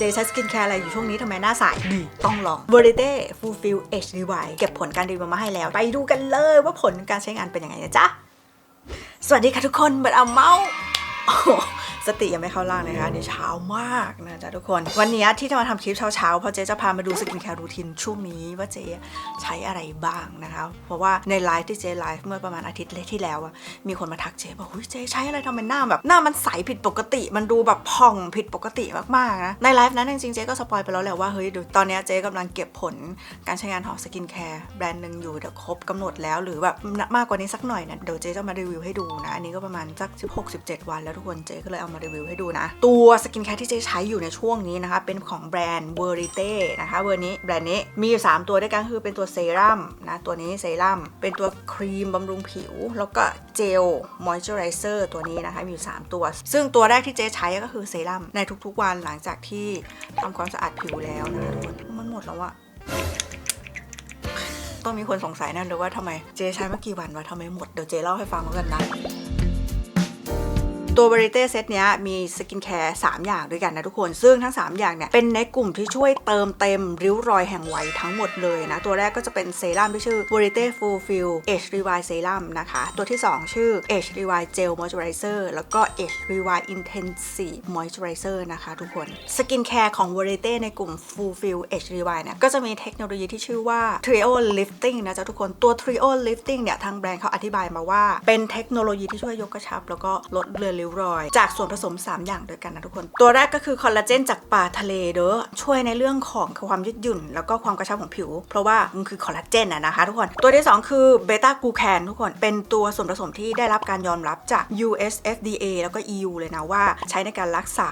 เจใช้สกินแคร์อะไรอยู่ช่วงนี้ทำไมหน้าใสดีต้องลอง v e r i t y Fulfill Age Revive เก็บผลการรีวิวมาให้แล้ว ไปดูกันเลยว่าผลการใช้งานเป็นยังไงนะจ๊ะ สวัสดีค่ะทุกคนบัดเอาเมาส์สติยังไม่เข้าร่างนะคะเดี๋ยวเช้ามากนะจ๊ะทุกคน วันนี้ที่จะมาทำคลิปเช้าๆเพราะเจ๊จะพามาดูสกินแคร์รูทีนช่วงนี้ว่าเจ๊ใช้อะไรบ้างนะคะ เพราะว่าในไลฟ์ที่เจ๊ไลฟ์เมื่อประมาณอาทิตย์ที่แล้วอะมีคนมาทักเจ๊บอกเฮ้ยเจ๊ใช้อะไรทำไมหน้าแบบหน้ามันใสผิดปกติ มันดูแบบผ่องผิดปกติมากๆนะในไลฟ์นั้นจริงๆเจ๊ก็สปอยไปแล้วแหละว่าเฮ้ยดูตอนนี้เจ๊กำลังเก็บผลการใช้งานของสกินแคร์แบรนด์หนึ่งอยู่เดี๋ยวครบกำหนดแล้วหรือแบบมากกว่านี้สักหน่อยเนี่ยเดี๋ยวเจ๊จะมารีวิวให้ดูนะอันนี้ก็ประมาณสัก16-17วันแล้วทุกคนเจ๊ก็เลยเอามารีวิวให้ดูนะ ตัวสกินแคร์ที่เจ๊ใช้อยู่ในช่วงนี้นะคะ เป็นของแบรนด์ v e r i t e นะคะเวอร์นี้แบรนด์นี้มีอยู่3ตัวด้วยกันคือเป็นตัวเซรั่มนะ ตัวนี้เซรั่มเป็นตัวครีมบำรุงผิว แล้วก็เจลมอยเจอไรเซอร์ตัวนี้นะคะ มีอยู่ 3 ตัว ซึ่งตัวแรกที่เจ๊ใช้ก็คือเซรั่มในทุกๆวันหลังจากที่ทำความสะอาดผิวแล้วนะคะทุกคนมันหมดแล้วอะต้องมีคนสงสัยแน่เลยว่าทำไมเจ๊ใช้มากี่วันวะทำไมหมดเดี๋ยวเจ๊เล่าให้ฟังแล้วกันนะ ตัวบริเต้เซตเนี้ยมีสกินแคร์3อย่างด้วยกันนะทุกคน ซึ่งทั้ง 3 อย่างเนี่ยเป็นในกลุ่มที่ช่วยเติมเต็มริ้วรอยแห่งวัยทั้งหมดเลยนะ ตัวแรกก็จะเป็นเซรั่มที่ชื่อ v e r i t e Fulfill Age Revive Serum นะคะ ตัวที่ 2 ชื่อ Age Revive Gel Moisturizer แล้วก็ Age Revive Intensive Moisturizer นะคะทุกคนสกินแคร์ของ v e r i t e ในกลุ่ม Fulfill Age Revive เนี่ยก็จะมีเทคโนโลยีที่ชื่อว่า Trio Lifting นะจ๊ะทุกคนตัว Trio Lifting เนี่ยทางแบรนด์เขาอธิบายมาว่า เป็นเทคโนโลยีที่ช่วยยกกระชับ แล้วก็ลดเลือนริ้วรอย จากส่วนผสม 3 อย่างด้วยกันนะทุกคน ตัวแรกก็คือคอลลาเจนจากปลาทะเลเด้อช่วยในเรื่องของความยืดหยุ่น แล้วก็ความกระชับของผิว เพราะว่ามันคือคอลลาเจนอะนะคะทุกคน ตัวที่ 2 คือเบต้ากลูแคนทุกคนเป็นตัวส่วนผสมที่ได้รับการยอมรับจาก US FDA แล้วก็ EU เลยนะว่า ใช้ในการรักษา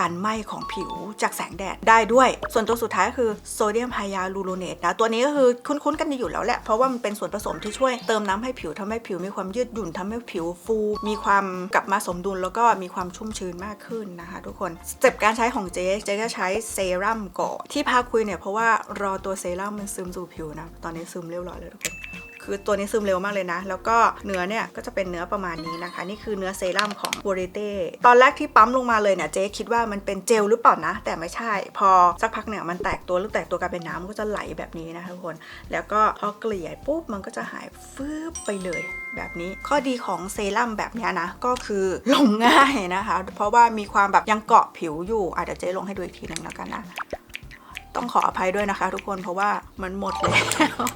การไหม้ของผิวจากแสงแดดได้ด้วย ส่วนตัวสุดท้ายก็คือโซเดียมไฮยาลูโรเนตนะ ตัวนี้ก็คือคุ้นๆกันอยู่แล้วแหละ เพราะว่ามันเป็นส่วนผสมที่ช่วยเติมน้ำให้ผิวทำให้ผิวมีความยืดหยุ่นทำให้ผิวฟู มีความกลับมาสมดุลแล้วก็มีความชุ่มชื้นมากขึ้นนะคะทุกคนสเต็ปการใช้ของเจ๊เจ๊จะใช้เซรั่มก่อนที่พาคุยเนี่ยเพราะว่ารอตัวเซรั่มมันซึมสู่ผิวนะ ตอนนี้ซึมเรียบร้อยเลยทุกคน คือตัวนี้ซึมเร็วมากเลยนะ แล้วก็เนื้อเนี่ยก็จะเป็นเนื้อประมาณนี้นะคะ นี่คือเนื้อเซรั่มของ b o r i t e ตอนแรกที่ปั๊มลงมาเลยเนี่ยเจ๊คิดว่ามันเป็นเจลหรือเปล่านะ แต่ไม่ใช่ พอสักพักเนี่ยมันแตกตัวหรือแตกตัวกลายเป็นน้ำมันก็จะไหลแบบนี้นะคะทุกคน แล้วก็พอเกลี่ยปุ๊บมันก็จะหายฟืบไปเลยแบบนี้ ข้อดีของเซรั่มแบบนี้นะ ก็คือลงง่ายนะคะ เพราะว่ามีความแบบยังเกาะผิวอยู่อะเดี๋ยวเจ๊ลงให้ดูอีกทีหนึ่งแล้วกันนะต้องขออภัยด้วยนะคะทุกคนเพราะว่ามันหมดแล้ว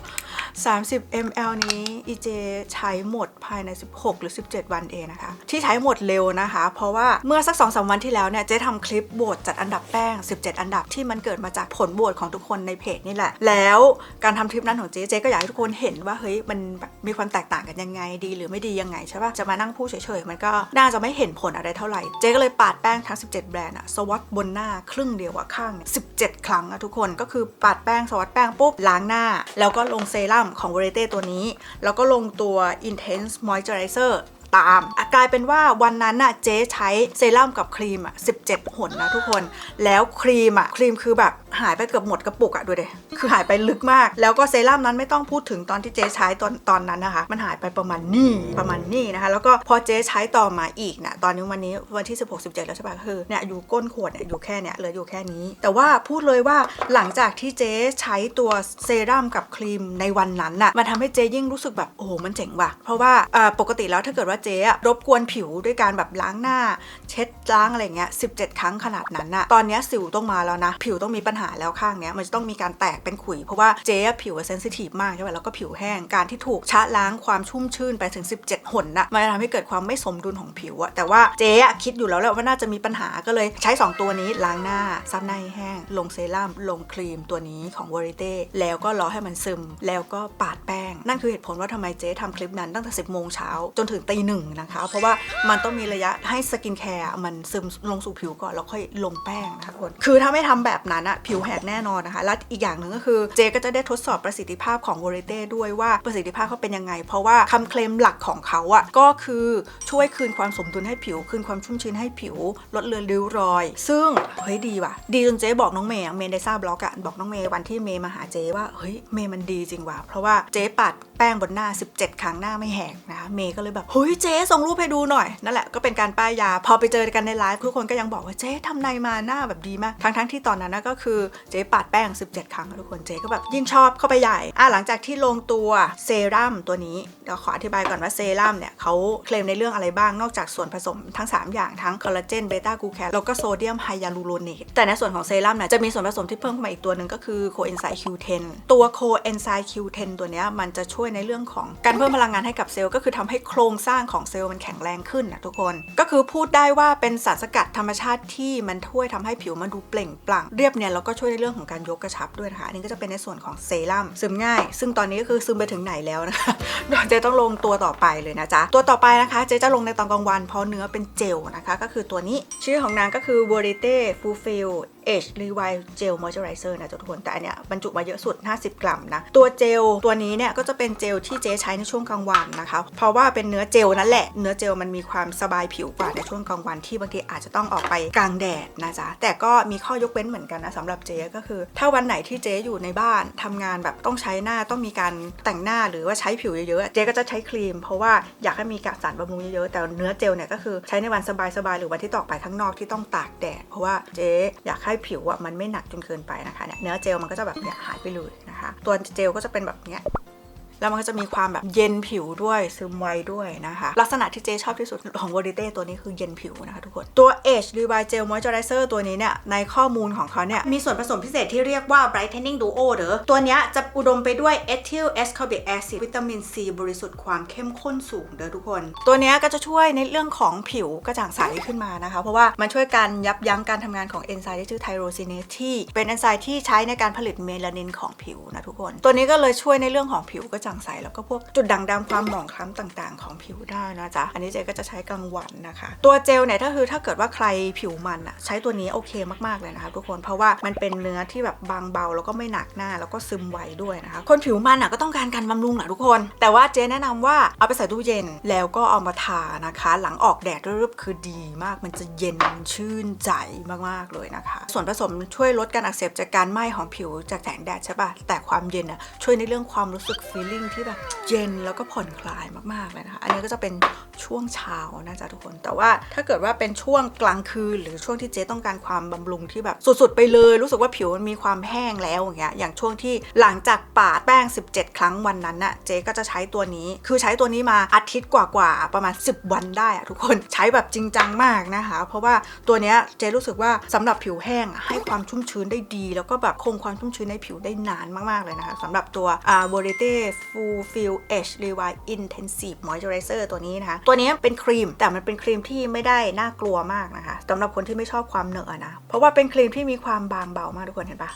30 ml นี้อีเจใช้หมดภายใน 16 หรือ 17 วันเองนะคะ ที่ใช้หมดเร็วนะคะ เพราะว่าเมื่อสัก 2-3 วันที่แล้วเนี่ยเจ๊ทำคลิปโบทจัดอันดับแป้ง 17 อันดับที่มันเกิดมาจากผลโบทของทุกคนในเพจนี่แหละ แล้วการทำทริปนั้นของเจ๊เจ๊ก็อยากให้ทุกคนเห็นว่าเฮ้ยมันมีความแตกต่างกันยังไงดี หรือไม่ดียังไงใช่ปะจะมานั่งพูดเฉยๆ มันก็น่าจะไม่เห็นผลอะไรเท่าไหร่ เจ๊ก็เลยปาดแป้งทั้ง 17 แบรนด์อะสวอตบนหน้าครึ่งเดียวอะข้าง 17 ครั้งอะทุกคนก็คือปาดแป้งสวอตแป้งปุ๊บล้างหน้า แล้วก็ลงเซรั่มของ v e r i t e ตัวนี้ แล้วก็ลงตัว Intense Moisturizer ตามอะกลายเป็นว่าวันนั้นน่ะเจ๊ใช้เซรั่มกับครีมอะ17 หนนะทุกคน แล้วครีมอะครีมคือแบบหายไปเกือบหมดกระปุกอะดูเดคือหายไปลึกมาก แล้วก็เซรั่มนั้นไม่ต้องพูดถึงตอนที่เจ๊ใช้ตอนตอนนั้นนะคะ มันหายไปประมาณนี่ประมาณนี่นะคะ แล้วก็พอเจ๊ใช้ต่อมาอีกนะตอนนี้วันนี้วันที่ 16 17 แล้วใช่ปะคือเนี่ยอยู่ก้นขวดเนี่ยอยู่แค่เนี่ยเหลืออยู่แค่นี้ แต่ว่าพูดเลยว่าหลังจากที่เจ๊ใช้ตัวเซรั่มกับครีมในวันนั้นน่ะมันทำให้เจ๊ยิ่งรู้สึกแบบโอ้โหมันเจ๋งว่ะ เพราะว่าปกติแล้วถ้าเกิดว่าเจ๊รบกวนผิวด้วยการแบบล้างหน้า เช็ดล้างอะไรเงี้ย17 ครั้งขนาดนั้นน่ะตอนนี้สิวต้องมาแล้วนะ ผิวต้องมีปัญหาแล้วข้างเนี้ยมันจะต้องมีการแตกเป็นขุย เพราะว่าเจ๊ผิวเซนซิทีฟมากใช่ไหมแล้วก็ผิวแห้งการที่ถูกชะล้างความชุ่มชื่นไปถึง 17 หนน่ะมันจะทำให้เกิดความไม่สมดุลของผิวอะแต่ว่าเจ๊คิดอยู่แล้วแหละว่าน่าจะมีปัญหาก็เลยใช้ 2 ตัวนี้ล้างหน้าซับหน้าให้แห้ง ลงเซรั่มลงครีมตัวนี้ของ v e r i t e แล้วก็รอให้มันซึม แล้วก็ปาดแป้ง นั่นคือเหตุผลว่าทำไมเจ๊ทำคลิปนั้นตั้งแต่ 10 โมงเช้าจนถึงตีหนึ่งนะคะ เพราะว่ามันต้องมีระยะให้สกินแคร์มันซึมลงสู่ผิวก่อนแล้วค่อยลงแป้งนะคะคนคือถ้าไม่ทำแบบนั้นอะผิวแหกแน่นอนนะคะและอีกอย่างหนึ่งก็คือเจก็จะได้ทดสอบประสิทธิภาพของ v o r i t e ด้วยว่าประสิทธิภาพเขาเป็นยังไง เพราะว่าคำเคลมหลักของเขาอะก็คือช่วยคืนความสมดุลให้ผิว คืนความชุ่มชื้นให้ผิว ลดเลือนริ้วรอย ซึ่งเฮ้ยดีว่ะ ดีจนเจ๊บอกน้องเมย์เมย์ได้ทราบบล็อกอะบอกน้องเมย์วันที่เมย์มาหาเจ๊ว่าเฮ้ยเมย์มันดีจริงว่ะเพราะว่าเจ๊ปัดแป้งบนหน้า 17 ครั้งหน้าไม่แหกนะเมย์ก็เลยแบบเฮ้ยเจ๊ส่งรูปให้ดูหน่อยนั่นแหละก็เป็นการป้ายยา พอไปเจอกันในไลฟ์ทุกคนก็ยังบอกว่าเจ๊ทำในมาหน้าแบบดีมากทั้งๆที่ตอนนั้นนะก็คือเจ๊ปัดแป้ง 17 ครั้งทุกคนเจ๊ก็แบบยิ่งชอบเข้าไปใหญ่อะหลังจากที่ลงตัวเซรั่มตัวนี้เดี๋ยวขออธิบายก่อนว่าเซรั่มเนี่ยเขาเคลมในเรื่องอะไรบ้างนอกจากส่วนผสมทั้ง 3 อย่างทั้งคอลลาเจนเบต้ากูแคนแล้วก็โซเดียมไฮยาลูโรเนตแต่ในส่วนของเซรั่มเนี่ยจะมีส่วนผสมที่เพิ่มเข้ามาอีกตัวหนึ่งก็คือโคเอนไซม์ Q10 ตัวโคเอนไซม์ Q10 ตัวเนี้ยมันจะช่วยในเรื่องของการเพิ่มพลังงานให้กับเซลล์ก็คือทำให้โครงสร้างของเซลล์มันแข็งแรงขึ้นนะทุกคน ก็คือพูดได้ว่าเป็นสารสกัดธรรมชาติที่มันช่วยทำให้ผิวมันดูเปล่งปลั่งเรียบเนียนแล้วก็ช่วยในเรื่องของการยกกระชับด้วยนะคะ อันนี้ก็จะเป็นในส่วนของเซรั่มซึมง่าย ซึ่งตอนนี้ก็คือซึมไปถึงไหนแล้วนะคะเดี๋ยวเจต้องลงตัวต่อไปเลยนะจ๊ะ ตัวต่อไปนะคะเจจะลงในตอนกลางวันเพราะเนื้อเป็นเจลนะคะ ก็คือตัวนี้ชื่อของนางก็คือ Verite Fulfill Age Revive Gel Moisturizer นะทุกคนแต่อันเนี้ยบรรจุมาเยอะสุด 50 กรัมนะ ตัวเจลตัวนี้เนี่ยก็จะเป็นเจลที่เจ๊ใช้ในช่วงกลางวันนะคะ เพราะว่าเป็นเนื้อเจลนั่นแหละ เนื้อเจลมันมีความสบายผิวกว่าในช่วงกลางวันที่บางทีอาจจะต้องออกไปกลางแดดนะจ๊ะแต่ก็มีข้อยกเว้นเหมือนกันนะสำหรับเจ๊ก็คือ ถ้าวันไหนที่เจ๊อยู่ในบ้านทำงานแบบต้องใช้หน้าต้องมีการแต่งหน้าหรือว่าใช้ผิวเยอะๆเจ๊ก็จะใช้ครีม เพราะว่าอยากให้มีกากสารบำรุงเยอะๆแต่เนื้อเจลเนี่ยก็คือใช้ในวันสบายๆหรือวันที่ตอกไปข้างนอกที่ต้องตากแดดเพราะว่าเจ๊อยากใให้ผิวอะมันไม่หนักจนเกินไปนะคะเนี่ยเนื้อเจลมันก็จะแบบเนี่ยหายไปเลยนะคะ ตัวเจลก็จะเป็นแบบเนี้ย แล้วมันก็จะมีความแบบเย็นผิวด้วยซึมไวด้วยนะคะ ลักษณะที่เจชอบที่สุดของ v o r i t e ตัวนี้คือเย็นผิวนะคะทุกคน ตัว Age Revive Gel Moisturizer ตัวนี้เนี่ย ในข้อมูลของเขาเนี่ย มีส่วนผสมพิเศษที่เรียกว่า Brightening Duo เด้อตัวนี้จะอุดมไปด้วย Ethyl Ascorbic Acid วิตามินซีบริสุทธิ์ความเข้มข้นสูงเด้อทุกคน ตัวนี้ก็จะช่วยในเรื่องของผิวกระจ่างใสขึ้นมานะคะ เพราะว่ามันช่วยการยับยั้งการทำงานของเอนไซม์ที่ชื่อไทโรซินเนสที่เป็นเอนไซม์ที่ใช้ในการผลิตเมลานินของผิวนะทุกคน ตัวนี้ก็เลยช่วยในเรื่องของผิวกระจ่างใสแล้วก็พวกจุดด่างดำความหมองคล้ำต่างๆ ของผิวได้นะจ๊ะอันนี้เจก็จะใช้กลางวันนะคะ ตัวเจลเนี่ยถ้าคือถ้าเกิดว่าใครผิวมันอะใช้ตัวนี้โอเคมากๆเลยนะคะทุกคนเพราะว่ามันเป็นเนื้อที่แบบบางเบาแล้วก็ไม่หนักหน้าแล้วก็ซึมไวด้วยนะคะคนผิวมันอะก็ต้องการการบำรุงแหละทุกคน แต่ว่าเจแนะนำว่าเอาไปใส่ตู้เย็นแล้วก็เอามาทานะคะ หลังออกแดดรึบคือดีมากมันจะเย็นชื่นใจมากๆเลยนะคะ ส่วนผสมช่วยลดการอักเสบจากการไหม้ของผิวจากแสงแดดใช่ปะแต่ความเย็นอะช่วยในเรื่องความรู้สึกฟิลิ feeling ที่แบบเย็นแล้วก็ผ่อนคลายมากๆเลยนะคะอันนี้ก็จะเป็นช่วงเช้านะจ๊ะทุกคน แต่ว่าถ้าเกิดว่าเป็นช่วงกลางคืน หรือช่วงที่เจ๊ต้องการความบำรุงที่แบบสุดๆไปเลย รู้สึกว่าผิวมันมีความแห้งแล้วอย่างเงี้ยอย่างช่วงที่หลังจากปาดแป้ง 17 ครั้งวันนั้นน่ะเจ๊ก็จะใช้ตัวนี้คือใช้ตัวนี้มาอาทิตย์กว่าๆประมาณ 10 วันได้อะทุกคนใช้แบบจริงจังมากนะคะ เพราะว่าตัวเนี้ยเจ๊รู้สึกว่าสำหรับผิวแห้งให้ความชุ่มชื้นได้ดี แล้วก็แบบคงความชุ่มชื้นในผิวได้นานมากๆเลยนะคะสำหรับตัวอ่า v o r i t e Fulfill Age Revive Intensive Moisturizer ตัวนี้นะคะ ตัวนี้เป็นครีม แต่มันเป็นครีมที่ไม่ได้น่ากลัวมากนะคะสำหรับคนที่ไม่ชอบความเหนอะนะ เพราะว่าเป็นครีมที่มีความบางเบามากทุกคนเห็นปะ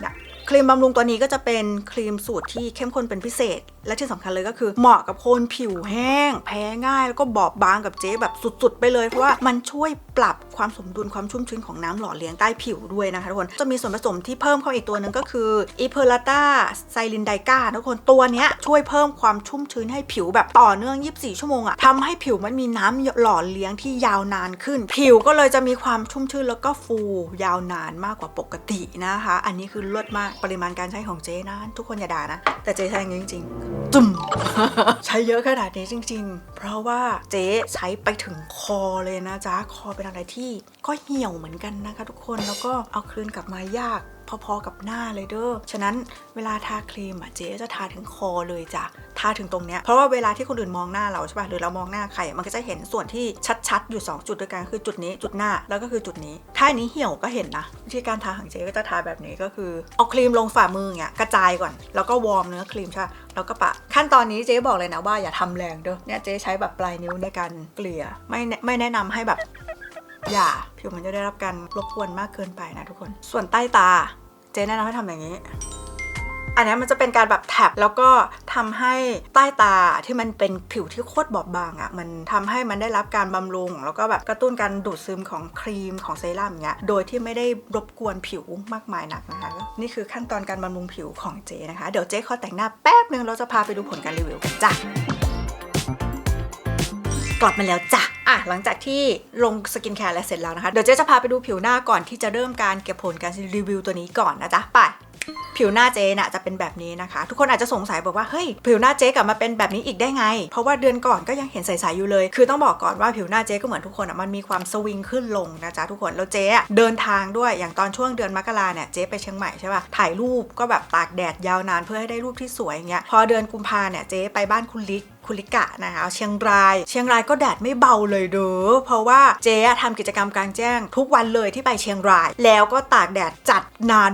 เนี่ยครีมบำรุงตัวนี้ก็จะเป็นครีมสูตรที่เข้มข้นเป็นพิเศษ และที่สำคัญเลยก็คือเหมาะกับคนผิวแห้ง แพ้ง่ายแล้วก็บอบบางกับเจ๊แบบสุดๆ ไปเลย เพราะว่ามันช่วยปรับ ความสมดุลความชุ่มชื้นของน้ำหล่อเลี้ยงใต้ผิวด้วยนะคะทุกคน จะมีส่วนผสมที่เพิ่มเข้าอีกตัวหนึ่งก็คืออีเพอร์ลาตาไซลินไดกาทุกคนตัวนี้ช่วยเพิ่มความชุ่มชื้นให้ผิวแบบต่อเนื่อง 24 ชั่วโมงอะทำให้ผิวมันมีน้ำหล่อเลี้ยงที่ยาวนานขึ้น ผิวก็เลยจะมีความชุ่มชื้นแล้วก็ฟูยาวนานมากกว่าปกตินะคะ อันนี้คือเลิศมากปริมาณการใช้ของเจ๊นะทุกคนอย่าด่านะ แต่เจ๊ใช้อย่างนี้จริง ๆ จุ่มใช้เยอะขนาดนี้จริง ๆ เพราะว่าเจ๊ใช้ไปถึงคอเลยนะจ๊ะ คอเป็นอะไรที่ก็เหี่ยวเหมือนกันนะคะทุกคน แล้วก็เอาคืนกลับมายาก พอๆกับหน้าเลยเด้อ ฉะนั้นเวลาทาครีมอะเจ๊จะทาถึงคอเลยจ้ะ ทาถึงตรงเนี้ย เพราะว่าเวลาที่คนอื่นมองหน้าเราใช่ป่ะ หรือเรามองหน้าใคร มันก็จะเห็นส่วนที่ชัดๆ อยู่ 2 จุดด้วยกัน คือจุดนี้ จุดหน้า แล้วก็คือจุดนี้ ถ้าอันนี้เหี่ยวก็เห็นนะวิธีการทาของเจ๊ก็จะทาแบบนี้ก็คือ เอาครีมลงฝ่ามือเงี้ย กระจายก่อน แล้วก็วอร์มเนื้อครีมใช่ปะแล้วก็ปะ ขั้นตอนนี้เจ๊บอกเลยนะว่าอย่าทำแรงเด้อ เนี่ยเจ๊ใช้แบบปลายนิ้วในการเกลี่ย ไม่ไม่แนะนำให้แบบ อย่าผิวมันจะได้รับการรบกวนมากเกินไปนะทุกคน ส่วนใต้ตา เจ๊แนะนำให้ทำอย่างนี้ อันนี้มันจะเป็นการแบบแท็บแล้วก็ทำให้ใต้ตาที่มันเป็นผิวที่โคตรบอบบางอะ่ะมันทำให้มันได้รับการบำรุง แล้วก็แบบกระตุ้นการดูดซึมของครีมของเซรั่มอย่างเงี้ยโดยที่ไม่ได้รบกวนผิวมากมายหนักนะคะ นี่คือขั้นตอนการบำรุงผิวของเจนะคะ เดี๋ยวเจขอแต่งหน้าแป๊บนึงเราจะพาไปดูผลการรีวิวกันจ้ะ กลับมาแล้วจ้ะอะหลังจากที่ลงสกินแคร์อะเสร็จแล้วนะคะ เดี๋ยวเจ๊จะพาไปดูผิวหน้าก่อนที่จะเริ่มการเก็บผลการรีวิวตัวนี้ก่อนนะจ๊ะไปผิวหน้าเจ๊น่ะจะเป็นแบบนี้นะคะ ทุกคนอาจจะสงสัยบอกว่าเฮ้ยผิวหน้าเจ๊กลับมาเป็นแบบนี้อีกได้ไง เพราะว่าเดือนก่อนก็ยังเห็นใสๆอยู่เลย คือต้องบอกก่อนว่าผิวหน้าเจ๊ก็เหมือนทุกคนอะมันมีความสวิงขึ้นลงนะจ๊ะทุกคนแล้วเจ๊เดินทางด้วยอย่างตอนช่วงเดือนมกราเนี่ยเจ๊ไปเชียงใหม่ใช่ป่ะถ่ายรูปก็แบบตากแดดยาวนานเพื่อให้ได้รูปที่สวยอย่างเงี้ยพอเดือนกุมภาเนี่ยเจ๊ไปบ้านคุณลิศ คุลิกะนะคะเชียงราย เชียงรายก็แดดไม่เบาเลยเด้อเพราะว่าเจ๊ทำกิจกรรมกลางแจ้ง ทุกวันเลยที่ไปเชียงราย แล้วก็ตากแดดจัดนาน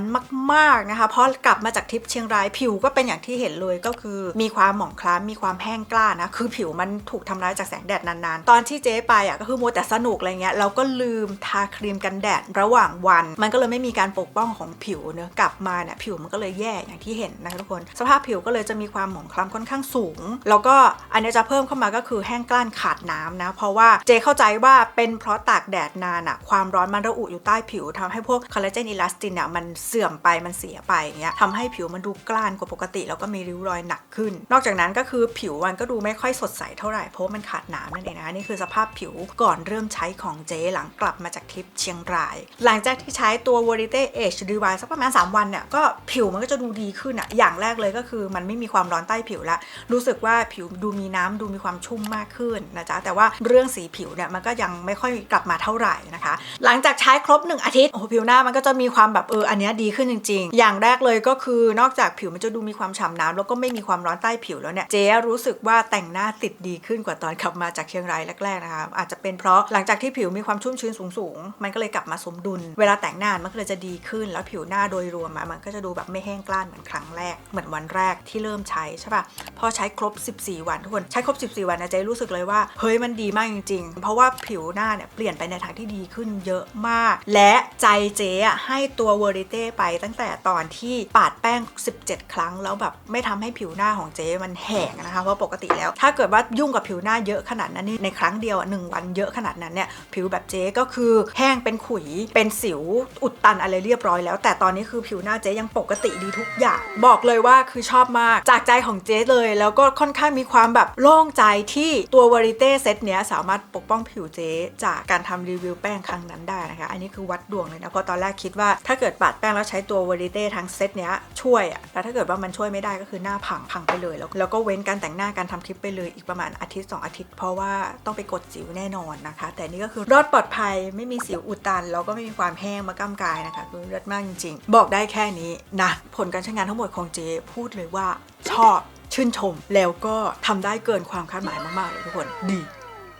มากๆนะคะเพราะกลับมาจากทริปเชียงรายผิวก็เป็นอย่างที่เห็นเลยก็คือ มีความหมองคล้ำมีความแห้งกล้านะคือผิวมันถูกทำร้ายจากแสงแดดนานๆ ตอนที่เจ๊ไปอะก็คือมัวแต่สนุกอะไรเงี้ยเราก็ลืมทาครีมกันแดดระหว่างวัน มันก็เลยไม่มีการปกป้องของผิวเนอะกลับมาเนี่ยผิวมันก็เลยแย่อย่างที่เห็นนะคะทุกคน สภาพผิวก็เลยจะมีความหมองคล้ำค่อนข้างสูง แล้วก็อันนี้จะเพิ่มเข้ามาก็คือแห้งกล้านขาดน้ำนะ เพราะว่าเจเข้าใจว่าเป็นเพราะตากแดดนานอะความร้อนมันระอุอยู่ใต้ผิวทำให้พวกคอลลาเจนอิลาสตินเนี่ยมันเสื่อมไปมันเสียไปอย่างเงี้ยทำให้ผิวมันดูกล้านกว่าปกติ แล้วก็มีริ้วรอยหนักขึ้น นอกจากนั้นก็คือผิวมันก็ดูไม่ค่อยสดใสเท่าไหร่เพราะมันขาดน้ำนั่นเองนะคะนี่คือสภาพผิวก่อนเริ่มใช้ของเจหลังกลับมาจากทริปเชียงราย หลังจากที่ใช้ตัว v o r i t e Age Revive สักประมาณ 3 วันเนี่ยก็ผิวมันก็จะดูดีขึ้นอะอย่างแรกเลยก็คือมันไม่มีความร้อนใต้ผิวละรู้สึกว่าผิวดูมีน้ำดูมีความชุ่มมากขึ้นนะจ๊ะแต่ว่าเรื่องสีผิวเนี่ยมันก็ยังไม่ค่อยกลับมาเท่าไหร่นะคะ หลังจากใช้ครบ 1 อาทิตย์โอ้ผิวหน้ามันก็จะมีความแบบเอออันนี้ดีขึ้นจริง ๆ อย่างแรกเลยก็คือนอกจากผิวมันจะดูมีความฉ่ำน้ำแล้วก็ไม่มีความร้อนใต้ผิวแล้วเนี่ยเจ๊รู้สึกว่าแต่งหน้าติดดีขึ้นกว่าตอนขับมาจากเชียงรายแรกๆนะคะอาจจะเป็นเพราะหลังจากที่ผิวมีความชุ่มชื้นสูงๆมันก็เลยกลับมาสมดุล เวลาแต่งหน้ามันก็เลยจะดีขึ้น แล้วผิวหน้าโดยรวมมันก็จะดูแบบไม่แห้งกล้านเหมือนครั้งแรกเหมือนวันแรกที่เริ่มใช้ใช่ปะพอใช้ครบ 14 วันทุกคนใช้ครบ 14 วันนะเจ๊รู้สึกเลยว่าเฮ้ยมันดีมากจริง ๆ เพราะว่าผิวหน้าเนี่ยเปลี่ยนไปในทางที่ดีขึ้นเยอะมาก และใจเจ๊ให้ตัวเวอริเต้ไปตั้งแต่ตอนที่ปาดแป้ง 17 ครั้ง แล้วแบบไม่ทำให้ผิวหน้าของเจ๊มันแห้งนะคะเพราะปกติแล้ว ถ้าเกิดว่ายุ่งกับผิวหน้าเยอะขนาดนั้นนี่ในครั้งเดียวหนึ่งวันเยอะขนาดนั้นเนี่ยผิวแบบเจ๊ก็คือแห้งเป็นขุยเป็นสิวอุดตันอะไรเรียบร้อยแล้ว แต่ตอนนี้คือผิวหน้าเจ๊ยังปกติดีทุกอย่าง บอกเลยว่าคือชอบมากจากใจของเจ๊เลย แล้วก็ค่อนข้างมีความแบบโล่งใจที่ตัววอริเต้เซตเนี้ยสามารถปกป้องผิวเจ๊จากการทำรีวิวแป้งครั้งนั้นได้นะคะ อันนี้คือวัดดวงเลยนะเพราะตอนแรกคิดว่าถ้าเกิดปาดแป้งแล้วใช้ตัววอริเต้ทั้งเซตเนี้ยช่วยอะแต่ถ้าเกิดว่ามันช่วยไม่ได้ก็คือหน้าพังพังไปเลย แล้วแล้วก็เว้นการแต่งหน้าการทำคลิปไปเลยอีกประมาณอาทิตย์ 2 อาทิตย์ เพราะว่าต้องไปกดสิวแน่นอนนะคะ แต่นี่ก็คือรอดปลอดภัยไม่มีสิวอุดตัน แล้วก็ไม่มีความแห้งมาก้ามกายนะคะคือเลิศมากจริงๆ บอกได้แค่นี้นะผลการใช้งานทั้งหมดของเจ๊พูดเลยว่าชอบ ชื่นชม แล้วก็ทำได้เกินความคาดหมายมาก ๆ เลยทุกคน ดี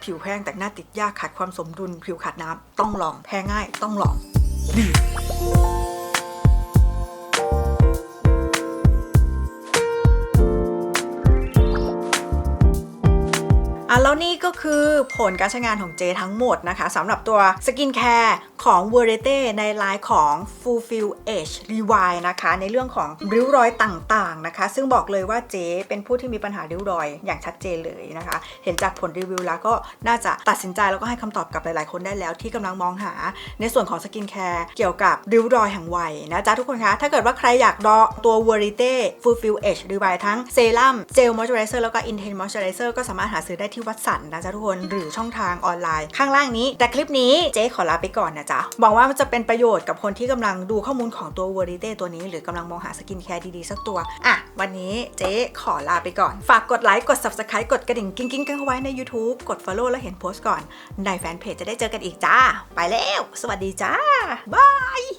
ผิวแห้งแต่หน้าติดยากขาดความสมดุล ผิวขาดน้ำต้องลอง แพ้ง่ายต้องลอง ดี แล้วนี่ก็คือผลการใช้งานของเจทั้งหมดนะคะสำหรับตัวสกินแคร์ของ v e r i t e ในไลน์ของ Fulfill Age Rewind นะคะ ในเรื่องของริ้วรอยต่างๆนะคะ ซึ่งบอกเลยว่าเจเป็นผู้ที่มีปัญหาริ้วรอยอย่างชัดเจนเลยนะคะ เห็นจากผลรีวิวแล้วก็น่าจะตัดสินใจแล้วก็ให้คำตอบกับหลายๆ คนได้แล้วที่กำลังมองหาในส่วนของสกินแคร์เกี่ยวกับริ้วรอยแห่งวัยนะจ๊ะทุกคนคะถ้าเกิดว่าใครอยากรอตัว v e r i t e Fulfill Age Rewind ทั้งเซรั่มเจลมอยเจอไรเซอร์แล้วก็ Intense Moisturizer ก็สามารถหาซื้อได้ที่วัดสันนะจ๊ะทุกคนหรือช่องทางออนไลน์ ข้างล่างนี้ แต่คลิปนี้เจ๊ขอลาไปก่อนนะจ๊ะหวังว่ามันจะเป็นประโยชน์กับคนที่กำลังดูข้อมูลของตัว v e r i t e ตัวนี้ หรือกำลังมองหาสกินแคร์ดีๆสักตัวอะวันนี้เจ๊ขอลาไปก่อน ฝากกดไลค์กด Subscribe กดกระดิ่งกิ้งกิ้งกันเข้าไว้ใน YouTube กด Follow แล้วเห็นโพสต์ก่อน ในแฟนเพจจะได้เจอกันอีกจ้า ไปแล้ว สวัสดีจ้าบาย